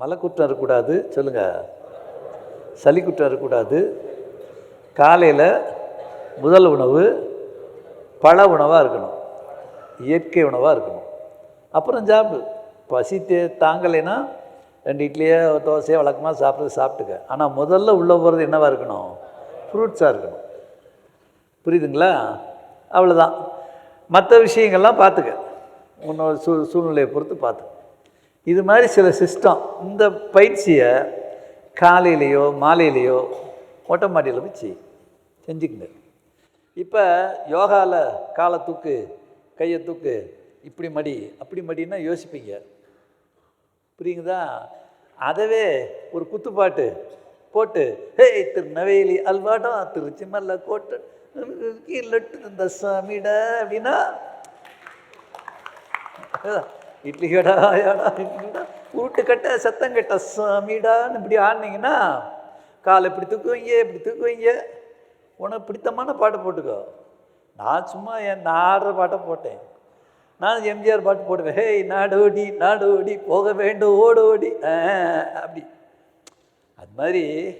மலை குற்றம் இருக்கக்கூடாது. சொல்லுங்கள் சளி குற்றம் இருக்கக்கூடாது. காலையில் முதல் உணவு பழ உணவாக இருக்கணும். இயற்கை உணவாக இருக்கணும். அப்புறம் சாப்பிடு. பசி தே தாங்கலைன்னா ரெண்டு இட்லியோ தோசையோ வழக்கமாக சாப்பிட்றது சாப்பிட்டுக்க. ஆனால் முதல்ல உள்ளே போகிறது என்னவாக இருக்கணும்? ஃப்ரூட்ஸாக இருக்கணும். புரியுதுங்களா? அவ்வளோதான் மற்ற விஷயங்கள்லாம் பார்த்துக்க. உன்னோட சூ சூழ்நிலையை பொறுத்து பார்த்துக்க. இது மாதிரி சில சிஸ்டம் இந்த பயிற்சியை காலையிலையோ மாலையிலையோ ஓட்ட மாட்டியில் போய் செய் செஞ்சுக்கங்க இப்போ யோகாவில் காலை தூக்கு கையை தூக்கு இப்படி மடி அப்படி மடின்னா யோசிப்பீங்க. புரியுங்களா அதவே ஒரு குத்துப்பாட்டு போட்டு ஹே திருநெவேலி அல்வாடம் திருச்சி மல்ல கோட்டு லட்டு இந்த சாமிட அப்படின்னா இட்லி கடா யாடா உருட்டு கட்ட சத்தம் கட்ட சாமிடான்னு இப்படி ஆடினீங்கன்னா காலை இப்படி தூக்குவீங்க இப்படி தூக்குவீங்க. உனக்கு பிடித்தமான பாட்டு போட்டுக்கோ. நான் சும்மா என் நான் ஆடுற பாட்டை போட்டேன். நான் எம்ஜிஆர் பாட்டு போடுவேன். ஹேய் நாடோடி நாடோடி போக வேண்டும் ஓடோடி. ஆ, அப்படி. அது மாதிரி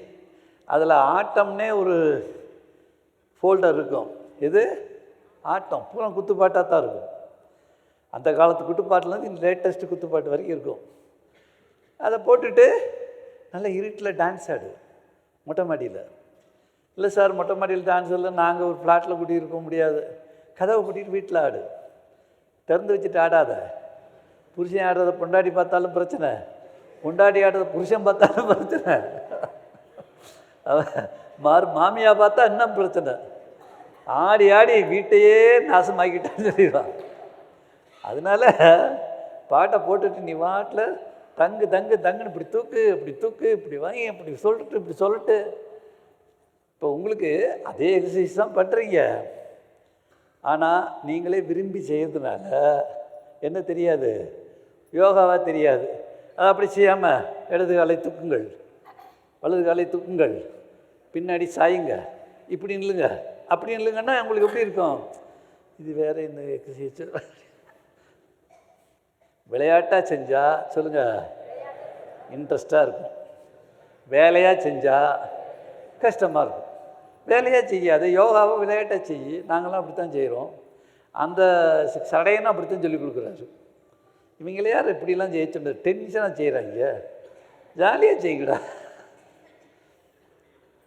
அதில் ஆட்டம்னே ஒரு ஃபோல்டர் இருக்கும். எது? ஆட்டம். பூரா குத்துப்பாட்டாக தான் இருக்கும். அந்த காலத்து குத்துப்பாட்டுலேருந்து லேட்டஸ்ட் குத்துப்பாட்டு வரைக்கும் இருக்கும். அதை போட்டுட்டு நல்லா இருட்டில் டான்ஸ் ஆடு மொட்டை மாடியில். இல்லை சார் மொட்டை மாடியில் டான்ஸ் இல்லை நாங்கள் ஒரு ஃப்ளாட்டில் கூட்டிகிட்டு இருக்க முடியாது. கதவை கூட்டிகிட்டு வீட்டில் ஆடு. திறந்து வச்சுட்டு ஆடாத. புருஷன் ஆடுறத பொண்டாடி பார்த்தாலும் பிரச்சனை. பொண்டாடி ஆடுறத புருஷன் பார்த்தாலும் பிரச்சனை. மார் மாமியா பார்த்தா இன்னும் பிரச்சனை. ஆடி ஆடி வீட்டையே நாசமாக்கிட்டான்னு சொல்லிடுவான். அதனால பாட்டை போட்டுட்டு நீ வாட்டில் தங்கு தங்கு தங்குன்னு இப்படி தூக்கு இப்படி தூக்கு இப்படி வாங்கி இப்படி சொல்லிட்டு இப்படி சொல்லிட்டு. இப்போ உங்களுக்கு அதே எக்ஸசைஸ் தான் பண்ணுறீங்க ஆனால் நீங்களே விரும்பி செய்கிறதுனால என்ன தெரியாது? யோகாவாக தெரியாது. அதை அப்படி செய்யாமல் இடது காலை தூக்குங்கள். வலது காலை தூக்குங்கள். பின்னாடி சாயுங்க. இப்படி நில்லுங்க. அப்படி நில்லுங்கன்னா உங்களுக்கு எப்படி இருக்கும்? இது வேறு இந்த எக்ஸசைஸ் விளையாட்டாக செஞ்சால் சொல்லுங்கள் இன்ட்ரெஸ்டாக இருக்கும். வேலையாக செஞ்சால் கஷ்டமாக இருக்கும். வேலையாக செய்யாது யோகாவை விளையாட்டாக செய்யி நாங்களாம் அப்படி தான் செய்கிறோம் அந்த சடையனும் அப்படி தான் சொல்லி கொடுக்குறாரு. இவங்கள யார் இப்படிலாம் ஜெயிச்சுட்டு டென்ஷனாக செய்கிறாங்க ஜாலியாக செய்யுங்கடா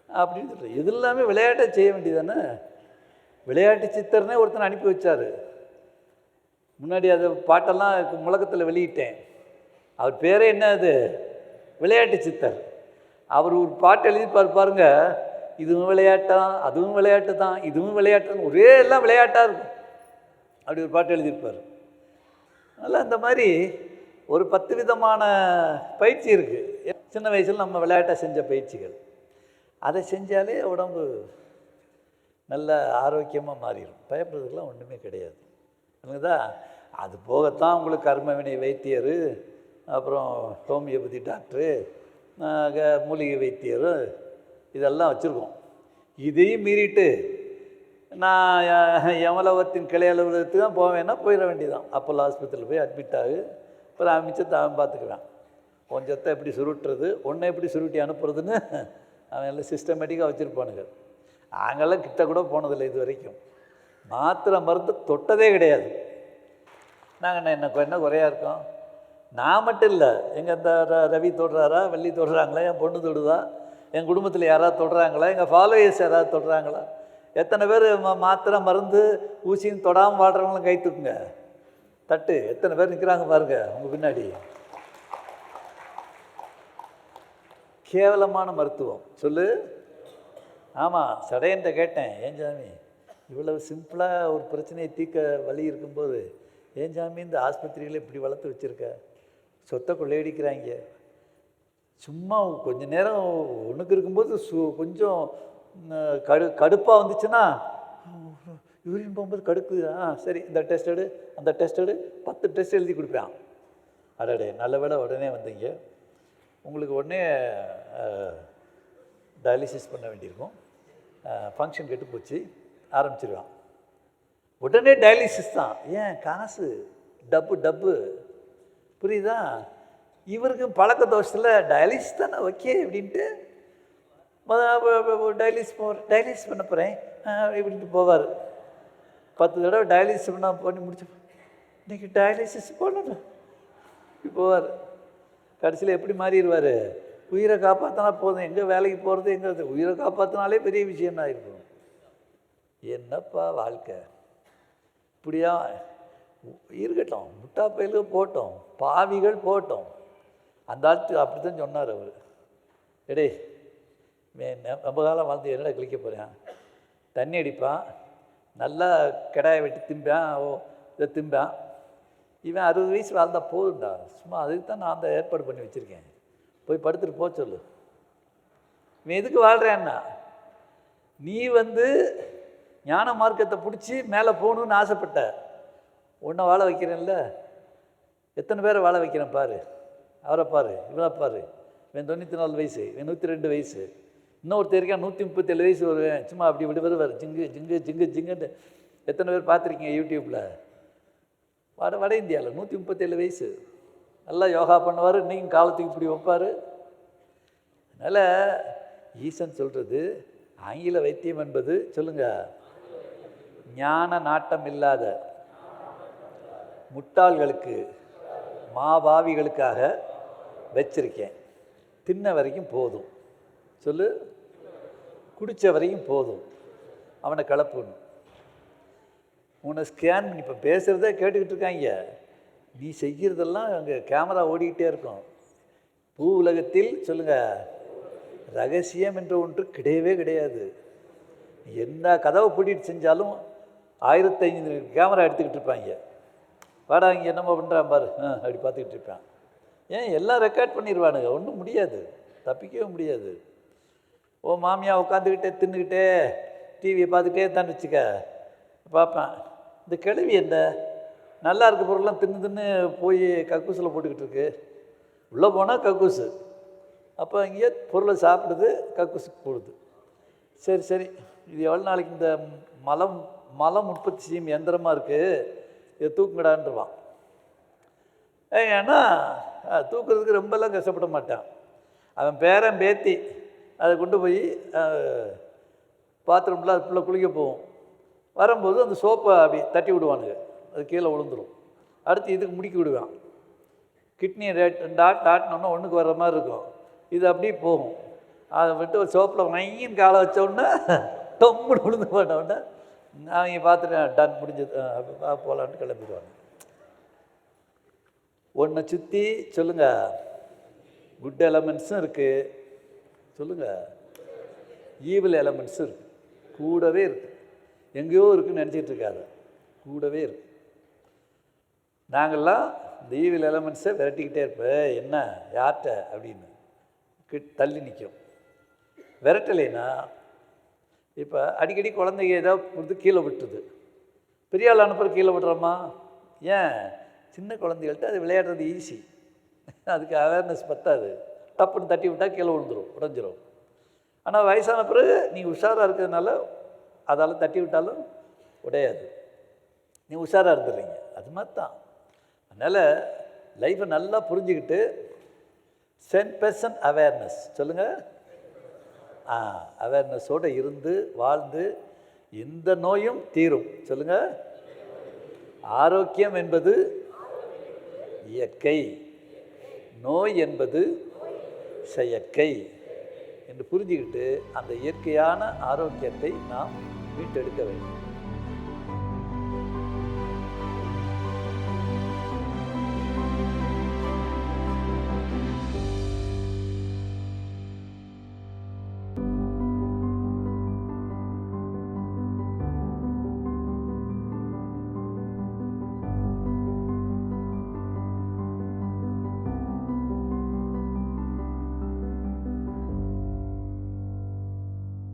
அப்படின்னு சொல்கிறேன் இது எல்லாமே விளையாட்டாக செய்ய வேண்டியதானே விளையாட்டு சித்தர்னே ஒருத்தனை அனுப்பி வச்சார். முன்னாடி அது பாட்டெல்லாம் முழக்கத்தில் வெளியிட்டேன். அவர் பேரே என்ன அது? விளையாட்டு சித்தர். அவர் ஒரு பாட்டு எழுதிப்பார் பாருங்க. இதுவும் விளையாட்டான் அதுவும் விளையாட்டு தான் இதுவும் விளையாட்டு ஒரே எல்லாம் விளையாட்டாக இருக்கும். அப்படி ஒரு பாட்டு எழுதியிருப்பார். அதனால் இந்த மாதிரி ஒரு பத்து விதமான பயிற்சி இருக்குது சின்ன வயசில் நம்ம விளையாட்டை செஞ்ச பயிற்சிகள். அதை செஞ்சாலே உடம்பு நல்ல ஆரோக்கியமாக மாறிடும். பயப்படுறதுக்கெலாம் ஒன்றுமே கிடையாது. என்னதா அது போகத்தான் உங்களுக்கு கர்மவினை வைத்தியர் அப்புறம் ஹோமியோபதி டாக்டரு மூலிகை வைத்தியர் இதெல்லாம் வச்சுருக்கோம். இதையும் மீறிட்டு நான் யமலவத்தின் கிளை அலுவலகத்துக்கு தான் போவேன்னா போயிட வேண்டியதான் அப்போல்லோ ஆஸ்பத்திரியில் போய் அட்மிட் ஆகு. அப்புறம் மிச்சத்தை அவன் பார்த்துக்குறான். கொஞ்சத்தை எப்படி சுருட்டுறது ஒன்றை எப்படி சுருட்டி அனுப்புறதுன்னு அவன் எல்லாம் சிஸ்டமேட்டிக்காக வச்சுருப்பானுங்க. நாங்கள்லாம் கிட்ட கூட போனதில்லை இது வரைக்கும். மாத்திரை மருந்து தொட்டதே கிடையாது. நாங்கள் என்ன என்ன குறையாக இருக்கோம்? நான் மட்டும் இல்லை. எங்கள் இந்த ர- ரவி தொடுறாரா வெள்ளி தொடுறாங்களா என் பொண்ணு தொடுதா என் குடும்பத்தில் யாராவது தொடுறாங்களா எங்கள் ஃபாலோயர்ஸ் யாராவது தொடுறாங்களா? எத்தனை பேர் மா மாத்திரை மருந்து ஊசின்னு தொடாமல் வாடுறவங்களும் கை தூக்குங்க. தட்டு எத்தனை பேர் நிற்கிறாங்க பாருங்கள் உங்கள் பின்னாடி. கேவலமான மருத்துவம். சொல்லு. ஆமாம் சடையன்ட்ட கேட்டேன் ஏன் சாமி இவ்வளவு சிம்பிளாக ஒரு பிரச்சனையை தீர்க்க வழி இருக்கும்போது ஏன் சாமி இந்த ஆஸ்பத்திரியில் இப்படி வளர்த்து வச்சுருக்க? சொத்தை கொள்ளையடிக்கிறாங்க சும்மா கொஞ்ச நேரம் ஒன்றுக்கு இருக்கும்போது சு கொஞ்சம் கடு கடுப்பாக வந்துச்சுன்னா யூரின் போகும்போது கடுப்பு. ஆ சரி இந்த டெஸ்ட் எடு அந்த டெஸ்ட் எடு பத்து டெஸ்ட் எழுதி கொடுப்பேன் அடடே நல்ல வேளை உடனே வந்தீங்க. உங்களுக்கு உடனே டயாலிசிஸ் பண்ண வேண்டியிருக்கும். ஃபங்க்ஷன் கெட்டு போச்சு ஆரம்பிச்சிருவான். உடனே டயாலிசிஸ் தான். ஏன்? காசு. டப்பு டப்பு. புரியுதா? இவருக்கும் பழக்க தோஷத்தில் டயாலிசிஸ் தானே ஓகே அப்படின்ட்டு டயாலிஸ் போ டயாலிசிஸ் பண்ண போகிறேன் இப்படின்ட்டு போவார். பத்து தடவை டயாலிசிஸ் பண்ண பண்ணி முடிச்சு இன்றைக்கி டயாலிசிஸ் போடணும் இப்படி போவார். கடைசியில் எப்படி மாறிடுவார்? உயிரை காப்பாற்றினா போதும். எங்கே வேலைக்கு போகிறது எங்கே உயிரை காப்பாற்றினாலே பெரிய விஷயம் தான் இருக்கும். என்னப்பா வாழ்க்கை? இப்படியா? இருக்கட்டும். முட்டா பயில்கள் போட்டோம். பாவிகள் போட்டோம். அந்த ஆட்டு அப்படி தான் சொன்னார் அவர். எடே மே ரொம்ப காலம் வாழ்ந்து என்னடா கிழிக்க போகிறேன் தண்ணி அடிப்பான் நல்லா கிடாயை வெட்டி திம்பான். ஓ இதை திம்பான். இவன் அறுபது வயசு வாழ்ந்தா போதும்டா. சும்மா அதுக்கு தான் நான் அந்த ஏற்பாடு பண்ணி வச்சுருக்கேன். போய் படுத்துட்டு போக சொல்லு. இவன் எதுக்கு வாழ்கிறேன்னா நீ வந்து ஞான மார்க்கத்தை பிடிச்சி மேலே போகணுன்னு ஆசைப்பட்ட உன்னை வாழ வைக்கிறேன்ல? எத்தனை பேரை வாழ வைக்கிறேன் பாரு. அவரை பாரு இவனை பாரு. இவன் தொண்ணூற்றி நாலு வயசு இவன் நூற்றி ரெண்டு வயசு. இன்னொருத்தர் இருக்கான் நூற்றி முப்பத்தேழு வயசு வருவேன். சும்மா அப்படி இப்படி வருவார். ஜிங்கு ஜிங்கு ஜிங்கு ஜிங்குன்னு எத்தனை பேர் பார்த்துருக்கீங்க யூடியூப்பில் வட வட இந்தியாவில் நூற்றி முப்பத்தேழு வயசு. நல்லா யோகா பண்ணுவார். இன்றைக்கும் காலத்துக்கு இப்படி வைப்பார். அதனால் ஈசன் சொல்கிறது ஆங்கில வைத்தியம் என்பது சொல்லுங்கள் ஞான நாட்டம் இல்லாத முட்டாள்களுக்கு மாபாவிகளுக்காக வச்சிருக்கேன். தின்ன வரைக்கும் போதும். சொல்லு. குடித்த வரைக்கும் போதும். அவனை கலப்புன்னு. உன்னை ஸ்கேன் பண்ணி இப்போ பேசுகிறதே கேட்டுக்கிட்டு இருக்காங்க. நீ செய்கிறதெல்லாம் அங்கே கேமரா ஓடிக்கிட்டே இருக்கும். பூ உலகத்தில் சொல்லுங்கள் ரகசியம் என்ற ஒன்று கிடையவே கிடையாது. என்ன கதவை பூட்டிட்டு செஞ்சாலும் ஆயிரத்தி ஐநூறு கேமரா எடுத்துக்கிட்டு இருப்பாங்க. வாடா இங்கே என்னமோ பண்ணுறான் பாரு. ஆ அப்படி பார்த்துக்கிட்டு இருப்பான். ஏன் எல்லாம் ரெக்கார்ட் பண்ணிடுவானுங்க ஒன்றும் முடியாது. தப்பிக்கவே முடியாது. ஓ மாமியா உட்காந்துக்கிட்டே தின்னுக்கிட்டே டிவியை பார்த்துக்கிட்டே தான் வச்சுக்க பார்ப்பேன். இந்த கிழவி என்ன? நல்லா இருக்க பொருள்லாம் தின்னு தின்னு போய் கக்கூசில் போட்டுக்கிட்டு இருக்கு. உள்ளே போனால் கக்கூசு. அப்போ இங்கேயே பொருளை சாப்பிடுது கக்கூசுக்கு போடுது. சரி சரி. இது எவ்வளோ நாளைக்கு இந்த மலம் மலம் உற்பத்தி செய்யும் எந்திரமாக இருக்குது இதை தூக்குங்கடான்றான் ஏன்னா தூக்குறதுக்கு ரொம்பலாம் கஷ்டப்பட மாட்டான். அவன் பேரன் பேத்தி அதை கொண்டு போய் பாத்ரூமில் அது ஃபுல்லாக குளிக்க போவோம். வரும்போது அந்த சோப்பை அப்படி தட்டி விடுவானுங்க. அது கீழே விழுந்துடும் அடுத்து இதுக்கு முடிக்கி விடுவான். கிட்னி ரேட் டாட் டாட்னோன்னா ஒன்றுக்கு வர்ற மாதிரி இருக்கும். இது அப்படியே போகும். அதை விட்டு ஒரு சோப்பில் மையின் காலை வச்சோடனே டொம்முன்னு விழுந்து போட்டோன்னே அவங்க பார்த்துட்டேன் டன் முடிஞ்சது போகலான்ட்டு கிளம்பிடுவாங்க. ஒன்றை சுற்றி சொல்லுங்கள் குட் எலமெண்ட்ஸும் இருக்குது சொல்லுங்கள் ஈவில் எலமெண்ட்ஸும் இருக்குது கூடவே இருக்குது எங்கேயோ இருக்குன்னு நினச்சிட்டு இருக்காது. கூடவே இருக்கு. நாங்கள்லாம் இந்த ஈவில் எலமெண்ட்ஸை விரட்டிக்கிட்டே இருப்பேன் என்ன? யார்கிட்ட? அப்படின்னு. கிட் தள்ளி நிற்கும். விரட்டலைன்னா இப்போ அடிக்கடி குழந்தைங்க ஏதோ கொடுத்து கீழே விட்டுது. பெரிய ஆள் அனுப்புகிற கீழே விட்டுறோமா ஏன்? சின்ன குழந்தைகள்கிட்ட அது விளையாடுறது ஈஸி அதுக்கு அவேர்னஸ் பத்தாது. டப்புன்னு தட்டி விட்டால் கீழே விழுந்துரும் உடஞ்சிரும். ஆனால் வயசான பிறகு நீ உஷாராக இருக்கிறதுனால அதால் தட்டி விட்டாலும் உடையாது. நீ உஷாராக இருந்துடுறீங்க அது மாதிரி தான் அதனால் லைஃப்பை நல்லா புரிஞ்சுக்கிட்டு சென் பெர்சன் அவேர்னஸ் சொல்லுங்கள் அவேர்னஸோடு இருந்து வாழ்ந்து இந்த நோயும் தீரும். சொல்லுங்கள் ஆரோக்கியம் என்பது இயற்கை. நோய் என்பது செயற்கை என்று புரிஞ்சுக்கிட்டு அந்த இயற்கையான ஆரோக்கியத்தை நாம் மீட்டெடுக்க வேண்டும்.